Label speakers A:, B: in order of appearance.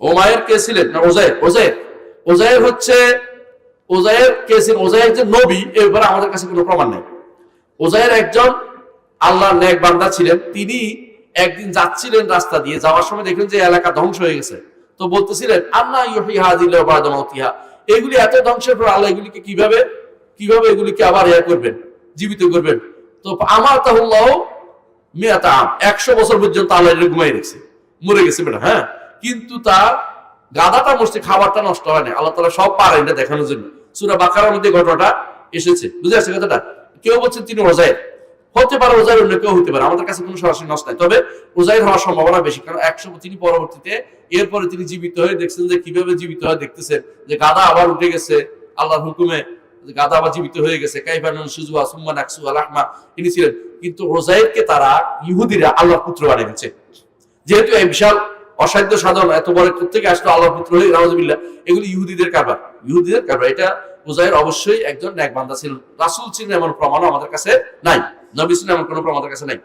A: ওমায়ের কে ছিলেন? না, ওজায়ের। ওজায়ের। ওজায়ের হচ্ছে, ওজায়ের কে ছিলেন? ওজায়ের যে নবী এ আমাদের কাছে কোনো প্রমাণ নেই। ওজায়ের একজন আল্লাহর নেক বান্দা ছিলেন। তিনি একদিন যাচ্ছিলেন রাস্তা দিয়ে। যাওয়ার সময় দেখলেন যে এলাকা ধ্বংস হয়ে গেছে। তো বলতেছিলেন, আন্না ইউহিহা দিল বাদামাউতিহা এগুলি এত ধ্বংসের পর আল্লাহ এগুলিকে কীভাবে কীভাবে এগুলিকে আবার ইয়া করবেন, জীবিত করবেন? তো আমার তাহুল্লাহ মেয়াতা আম। একশো বছর পর্যন্ত আল্লাহ ঘুমাই রেখেছে। মরে গেছে বেটা হ্যাঁ? কিন্তু তার গাদাটা মরছে, খাবারটা নষ্ট হয় না আল্লাহ তালা সব পারে এটা দেখানোর জন্য। সুরা বাকারার মধ্যে ঘটনাটা এসেছে। বুঝে আসছে কথাটা? কেউ বলছেন তিনি ওজায়ের হতে পারে ওজায়ের অন্য কেউ হতে পারে। আমাদের কাছে কোনো সরাসরি নষ্ট নাই। তবে ওজায়ের হওয়ার সম্ভাবনা বেশি। কারণ একশো তিনি পরবর্তীতে, এরপরে তিনি জীবিত হয়ে দেখছেন যে কীভাবে জীবিত হয়ে, দেখতেছেন যে গাদা আবার উঠে গেছে। আল্লাহর হুকুমে গাদা আবার জীবিত হয়ে গেছে। কাইফানুন সুজুয়া, সুম্মা নাকসু আলাহমা ইনি ছিলেন। কিন্তু ওজাইরকে তারা ইহুদিরা আল্লাহর পুত্র বানিয়ে গেছে যেহেতু এই বিশাল অসাধ্য সাধন, এত বড় থেকে আসলো আল্লাহ পুত্র হয়ে রাহজবিল্লাহ এগুলি ইহুদিদের কারবার। ইহুদিদের কারবার, এটা উজাইর অবশ্যই একজন ন্যাক বান্দা ছিলেন রাসুল ছিলেন এমন প্রমাণও আমাদের কাছে নাই। নবী ছিলেন এমন কোনো প্রমাণের কাছে নাই।